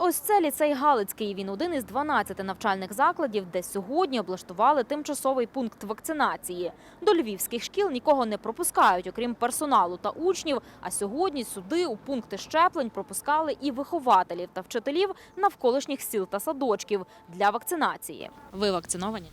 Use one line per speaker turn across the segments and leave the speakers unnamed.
ось це ліцей Галицький. Він один із 12 навчальних закладів, де сьогодні облаштували тимчасовий пункт вакцинації. До львівських шкіл нікого не пропускають, окрім персоналу та учнів. А сьогодні сюди у пункти щеплень пропускали і вихователів та вчителів навколишніх сіл та садочків для вакцинації. Ви вакциновані?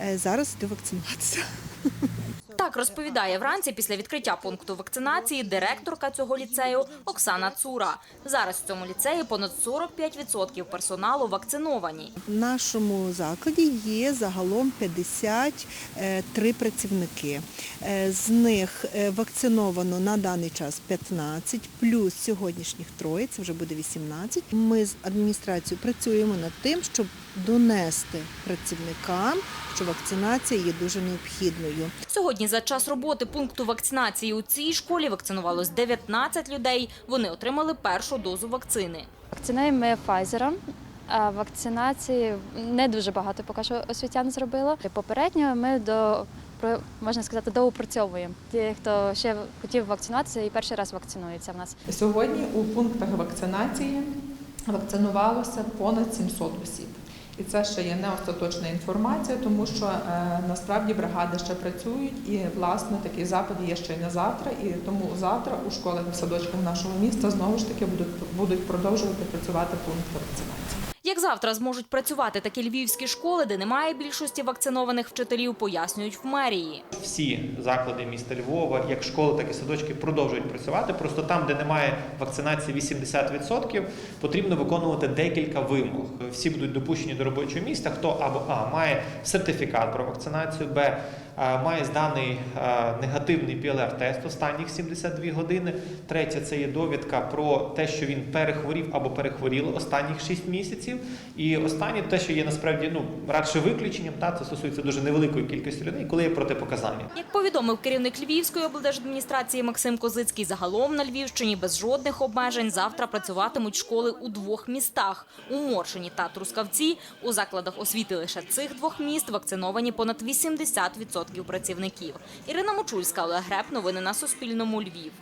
Е, Зараз йду вакцинуватися.
Так розповідає вранці після відкриття пункту вакцинації директорка цього ліцею Оксана Цура. Зараз в цьому ліцеї понад 45% персоналу вакциновані.
В нашому закладі є загалом 53 працівники. Е, З них е, вакциновано на даний час 15, плюс сьогоднішніх троє, це вже буде 18. Ми з адміністрацією працюємо над тим, щоб донести працівникам, що вакцинація є дуже необхідною.
Сьогодні за час роботи пункту вакцинації у цій школі вакцинувалось 19 людей. Вони отримали першу дозу вакцини.
Вакцинуємо ми Pfizer. А вакцинації не дуже багато поки що освітян зробило. Попередньо ми до про- можна сказати доопрацьовуємо. Ті, хто ще хотів вакцинуватися і перший раз вакцинується в нас.
Сьогодні у пунктах вакцинації вакцинувалося понад 700 осіб. І це ще є не остаточна інформація, тому що е, насправді бригади ще працюють, і власне такий запит є ще й на завтра. І тому завтра у школах і садочках нашого міста знову ж таки будуть будуть продовжувати працювати пункти вакцинації.
Як завтра зможуть працювати такі львівські школи, де немає більшості вакцинованих вчителів, пояснюють в мерії.
Всі заклади міста Львова, як школи, так і садочки, продовжують працювати. Просто там, де немає вакцинації 80%, потрібно виконувати декілька вимог. Всі будуть допущені до робочого місця. Хто або а має сертифікат про вакцинацію, б має зданий а, негативний ПЛР-тест останніх 72 години. Третє це є довідка про те, що він перехворів або перехворіла останніх 6 місяців. І останнє те, що є насправді ну радше виключенням, та це стосується дуже невеликої кількості людей, коли є протипоказання.
Як повідомив керівник Львівської облдержадміністрації Максим Козицький, загалом на Львівщині без жодних обмежень завтра працюватимуть школи у двох містах – у Моршині та Трускавці. У закладах освіти лише цих двох міст вакциновані понад 80% працівників. Ірина Мочульська, Олег Греб. Новини на Суспільному. Львів.